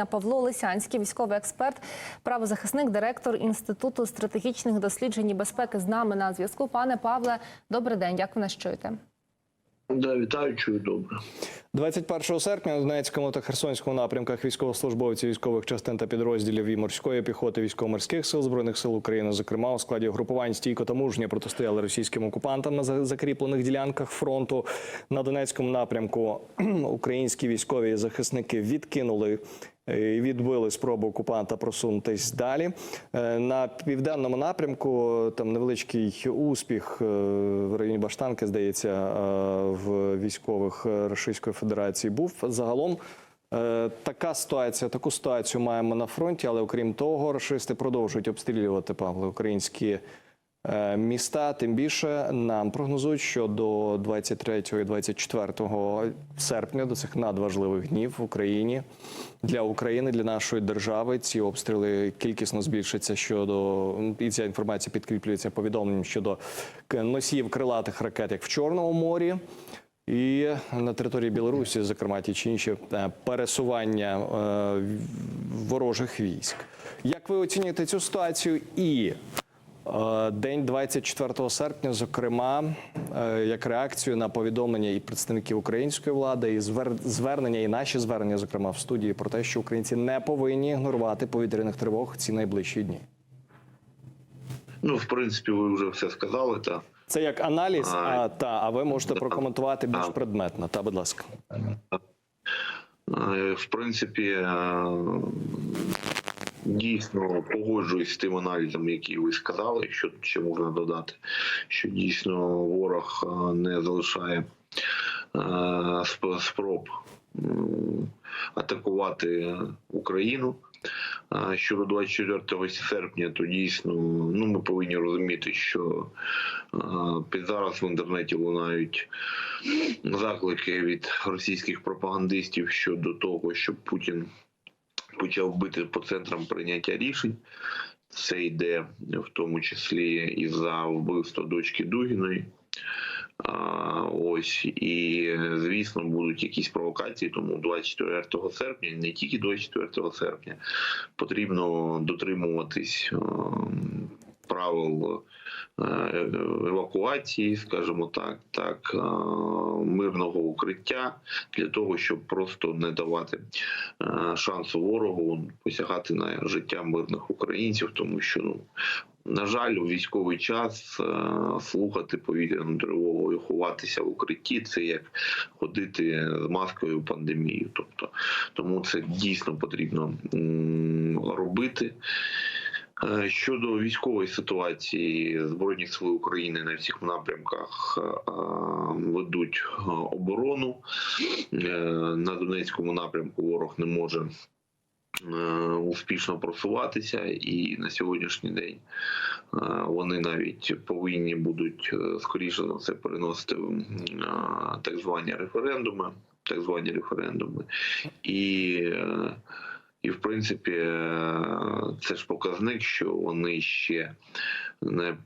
Павло Лисянський, військовий експерт, правозахисник, директор інституту стратегічних досліджень і безпеки з нами на зв'язку. Пане Павле, добрий день. Як ви нас чуєте? Да, вітаю, чую добре. 21 серпня на Донецькому та Херсонському напрямках військовослужбовці військових частин та підрозділів і морської піхоти військово-морських сил збройних сил України, зокрема у складі групувань стійко та мужньо протистояли російським окупантам на закріплених ділянках фронту. На Донецькому напрямку українські військові захисники відкинули. е, і Відбили спробу окупанта просунутись далі Е, на південному напрямку. Там невеличкий успіх е, в районі Баштанки, здається, в військових Російської був загалом. е, Така ситуація, таку ситуацію маємо на фронті, але окрім того, рашисти продовжують обстрілювати Павло українські е, міста. Тим більше нам прогнозують, що до 23 і 24 серпня, до цих надважливих днів в Україні для України, для нашої держави ці обстріли кількісно збільшаться щодо і ця інформація підкріплюється повідомленням щодо носіїв крилатих ракет, як в Чорному морі. І на території Білорусі, зокрема, ті чи інші е, пересування е, ворожих військ. Як ви оцінюєте цю ситуацію? І е, день 24 серпня, зокрема, як реакцію на повідомлення і представників української влади, і звер- звернення, і наші звернення, зокрема в студії, про те, що українці не повинні ігнорувати повітряних тривог ці найближчі дні. Ну, в принципі, ви вже все сказали. Та Це як аналіз, А, та а ви можете прокоментувати більш предметно. Та, будь ласка. е, в принципі, е, дійсно погоджуюсь з тим аналізом, який ви сказали. Що ще можна додати, що дійсно ворог е, не залишає спроб атакувати Україну. Щодо 24 серпня, то дійсно ну ми повинні розуміти, що під зараз в інтернеті лунають заклики від російських пропагандистів щодо того, щоб Путін почав бити по центрам прийняття рішень. Це йде в тому числі і за вбивство дочки Дугіної. Ось і звісно будуть якісь провокації. Тому 24 серпня, не тільки 24 серпня, потрібно дотримуватись ем, правил е, евакуації, скажімо так, так е, мирного укриття для того, щоб просто не давати е, шансу ворогу посягати на життя мирних українців, тому що ну. На жаль, у військовий час слухати повітряну тривогу і ховатися в укритті це як ходити з маскою в пандемію. Тобто, тому це дійсно потрібно робити. Е, Щодо військової ситуації, Збройні сили України на всіх напрямках е, ведуть е, оборону. На Донецькому напрямку ворог не може успішно просуватися, і на сьогоднішній день вони навіть повинні будуть скоріше за все переносити так звані референдуми. Так звані референдуми, і і в принципі, е, це ж показник, що вони ще не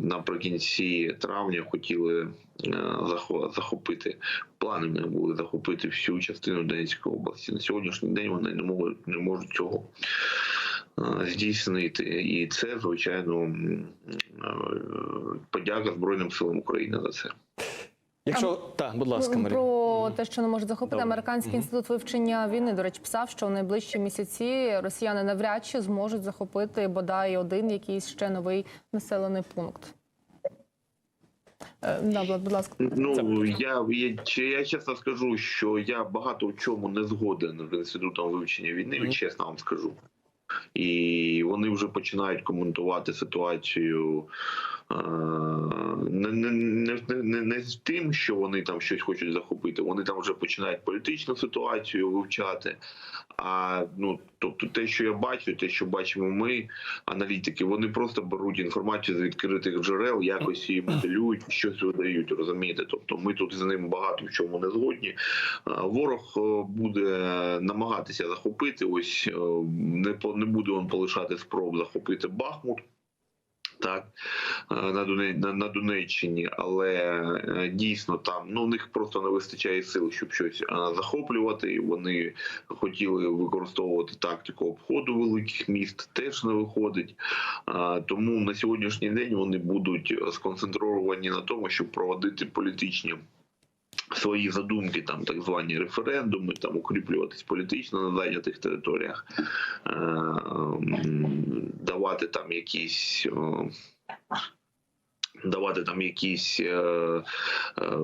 наприкінці травня хотіли е, захопити. Плани в них були захопити всю частину Донецької області. На сьогоднішній день вони не можуть не можуть цього е, здійснити. І це, звичайно, е, подяка Збройним силам України за це. Якщо так, будь ласка, Марія. Про те, що не може захопити Добре. американський інститут вивчення війни, до речі, писав, що в найближчі місяці росіяни навряд чи зможуть захопити бодай один якийсь ще новий населений пункт. Е, да, будь ласка. Ну я, я чи я чесно скажу, що я багато в чому не згоден з інститутом вивчення війни. Мгм. Чесно вам скажу. І вони вже починають коментувати ситуацію не, не, не, не, не з тим, що вони там щось хочуть захопити. Вони там вже починають політичну ситуацію вивчати. А ну тобто, те, що я бачу, те, що бачимо ми, аналітики, вони просто беруть інформацію з відкритих джерел, якось її моделюють, щось видають. Розумієте? Тобто, ми тут з ним багато в чому не згодні. Ворог буде намагатися захопити. Ось не не буде він полишати спроб захопити Бахмут. Так, е, на, Доне, на, на Донеччині, але е, дійсно там ну, у них просто не вистачає сил, щоб щось е, захоплювати. Вони хотіли використовувати тактику обходу великих міст, теж не виходить. Тому на сьогоднішній день вони будуть сконцентровані на тому, щоб проводити політичні. Свої задумки, там так звані референдуми, там укріплюватись політично на зайнятих територіях, е, давати там якісь е, давати там якісь е, е,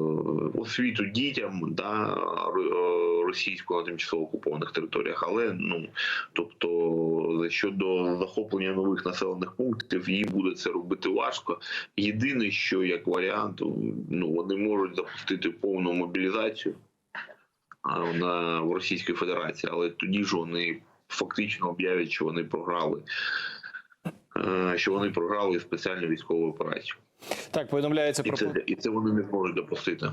освіту дітям да, е, російського на тимчасово окупованих територіях. Але ну тобто щодо захоплення нових населених пунктів, їм буде це робити важко. Єдине, що як варіант, ну вони можуть запустити повну мобілізацію на в Російській Федерації, але тоді ж вони фактично об'являть, що вони програли. е, Що вони програли спеціальну військову операцію, Так, повідомляється і про це і це вони не зможуть допустити.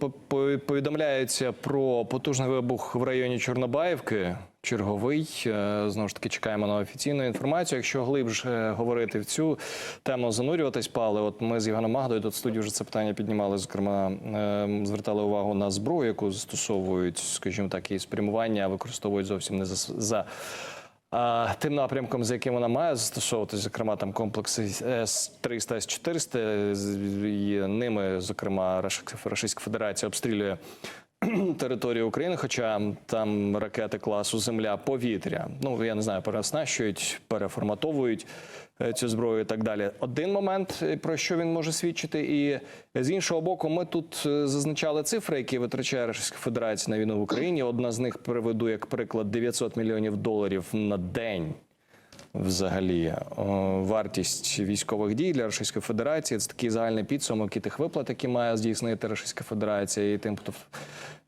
По- по- повідомляється про потужний вибух в районі Чорнобаївки. Черговий е, знову ж таки чекаємо на офіційну інформацію. Якщо глибше говорити в цю тему, занурюватись, Павле, от ми з Євгеном Магдою тут в студії вже це питання піднімали. Зокрема, е, звертали увагу на зброю, яку застосовують, скажімо так, і спрямування використовують зовсім не за, тим напрямком, за яким вона має застосовуватися, зокрема там комплекси С-300, С-400, з- і ними, зокрема, Російська Федерація обстрілює територію України, хоча там ракети класу Земля повітря. Ну я не знаю, переоснащують, переформатовують е, цю зброю і так далі. Один момент е, про що він може свідчити, і з іншого боку, ми тут е, зазначали цифри, які витрачає Російська Федерація на війну в Україні. Одна з них приведу як приклад 900 мільйонів доларів на день. Взагалі, вартість військових дій для Російської Федерації це такий загальний підсумок і тих виплат, які має здійснити Російська Федерація, і тим, хто,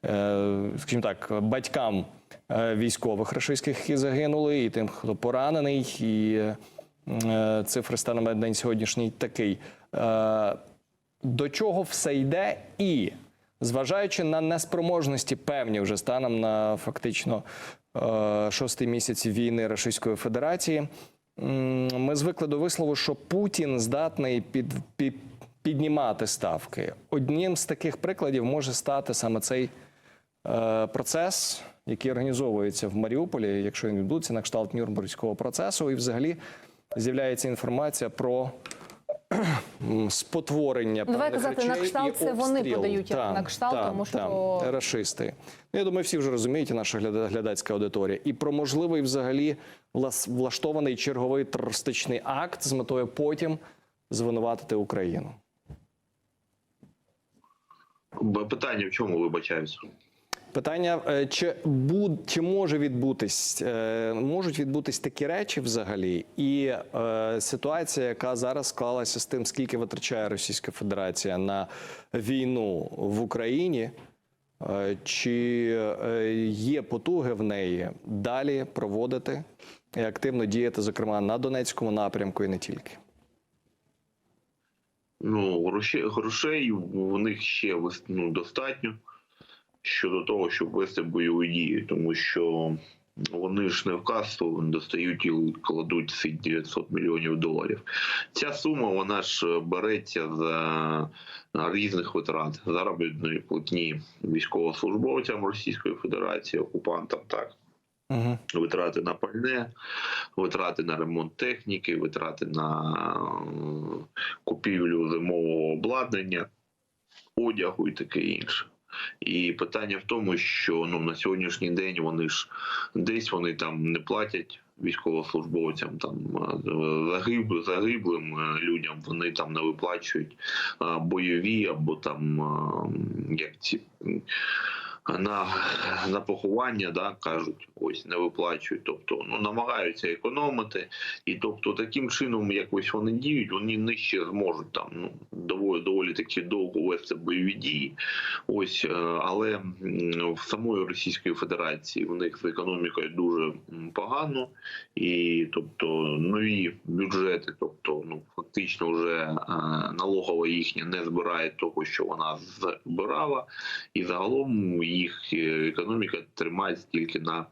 е, скажімо так, батькам е, військових російських, які загинули, і тим, хто поранений, і е, цифри станом на день сьогоднішній такий. Е, до чого все йде, і зважаючи на неспроможності певні вже станом на фактично е, шостий місяць війни Російської Федерації, ми звикли до вислову, що Путін здатний під, під, піднімати ставки. Одним з таких прикладів може стати саме цей е, процес, який організовується в Маріуполі, якщо він відбудеться на кшталт Нюрнберзького процесу, і взагалі з'являється інформація про спотворення Ну, давай певних казати, на кшталт і це вони подають, як на кшталт, та, тому що- та, рашисти. Ну, Я думаю, всі вже розуміють, і наша глядацька аудиторія. І про можливий взагалі влаштований черговий терористичний акт з метою потім звинуватити Україну. Питання в чому вибачаюся? Питання: е, чи буд, чи може відбутись, е, можуть відбутись такі речі взагалі, і е, ситуація, яка зараз склалася з тим, скільки витрачає Російська Федерація на війну в Україні, е, чи е, є потуги в неї далі проводити і активно діяти, зокрема на Донецькому напрямку, і не тільки. Ну, грошей, грошей в них ще ну, достатньо щодо того, щоб вести бойові дії, тому що вони ж не в касту достають і кладуть ці 900 мільйонів доларів. Ця сума вона ж береться за різних витрат заробітної платні військовослужбовцям Російської Федерації, окупантам так. Угу. витрати на пальне, витрати на ремонт техніки, витрати на е, купівлю зимового обладнання, одягу і таке інше. І питання в тому, що ну на сьогоднішній день вони ж десь вони там не платять військовослужбовцям, там е, загиб, загиблим е, людям вони там не виплачують е, бойові або там як ці на, на поховання, да, кажуть, ось не виплачують. Тобто ну намагаються економити, і тобто таким чином якось вони діють, вони нижче зможуть там ну доволі доволі таки довго вести бойові дії. Ось, е, але в самої Російської Федерації в них з економікою дуже погано, і тобто нові бюджети, тобто ну фактично вже е, налогова їхня не збирає того, що вона збирала, і загалом їх е, економіка тримається тільки на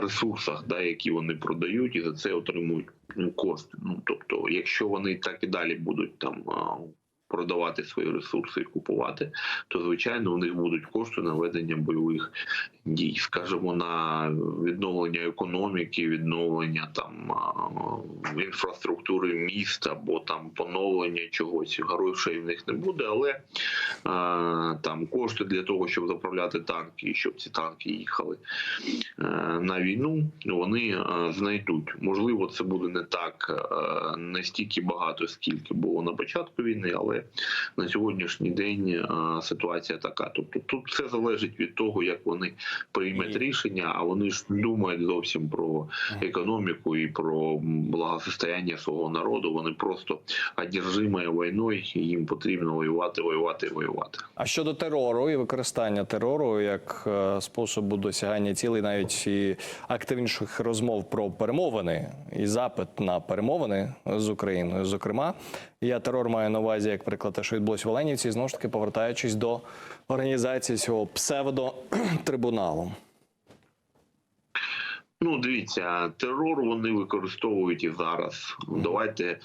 ресурсах, да, які вони продають, і за це отримують кошти. Ну тобто, якщо вони так і далі будуть там. А, Продавати свої ресурси і купувати, то звичайно у них будуть кошти на ведення бойових дій, скажімо, на відновлення економіки, відновлення там інфраструктури міст або там поновлення чогось. Грошей в них не буде, але а, там кошти для того, щоб заправляти танки, щоб ці танки їхали е, на війну, вони е, знайдуть. Можливо, це буде не так е, не стільки багато, скільки було на початку війни, але на сьогоднішній день е, ситуація така. Тобто тут все залежить від того, як вони приймуть рішення, а вони ж думають зовсім про економіку і про благосостояння свого народу. Вони просто одержимі війною, і їм потрібно воювати, воювати, воювати. А щодо терору і використання терору як е, способу досягання цілей, навіть і активніших розмов про перемовини і запит на перемовини з Україною, зокрема, я терор маю на увазі, як приклад, те, що відбулось в Оленівці, знову ж таки повертаючись до організації цього псевдотрибуналу. Ну, дивіться, терор вони використовують і зараз. Давайте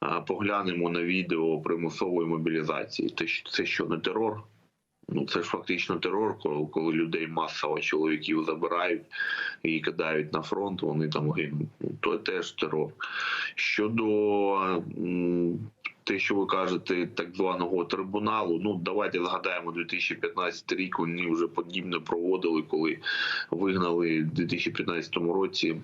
а, поглянемо на відео примусової мобілізації. Це, це що не терор? Ну, це ж фактично терор, коли, коли людей масово чоловіків забирають і кидають на фронт, вони там гинуть. Ну, то теж терор. Щодо те, що ви кажете, так званого трибуналу, ну давайте згадаємо 2015 рік. Вони вже подібне проводили, коли вигнали в 2015 році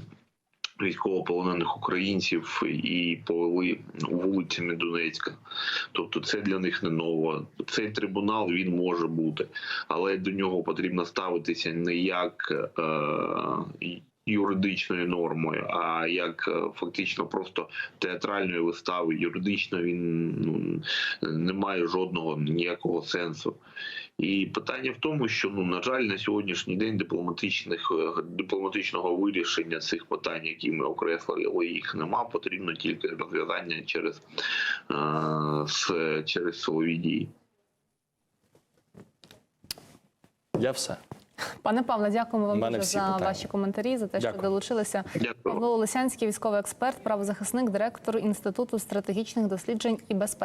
військовополонених українців і повели вулицями Донецька. Тобто, це для них не ново. Цей трибунал він може бути, але до нього потрібно ставитися не як. Е- Юридичною нормою, а як е, фактично просто театральної вистави. Юридично він ну, не має жодного ніякого сенсу. І питання в тому, що ну на жаль, на сьогоднішній день дипломатичних е, дипломатичного вирішення цих питань, які ми окреслили, їх нема. Потрібно тільки розв'язання через, е, через силові дії. Я все. Пане Павле, дякуємо вам дуже за питання. ваші коментарі, за те, що долучилися. Дякую. Павло Олесянський, військовий експерт, правозахисник, директор інституту стратегічних досліджень і безпеки.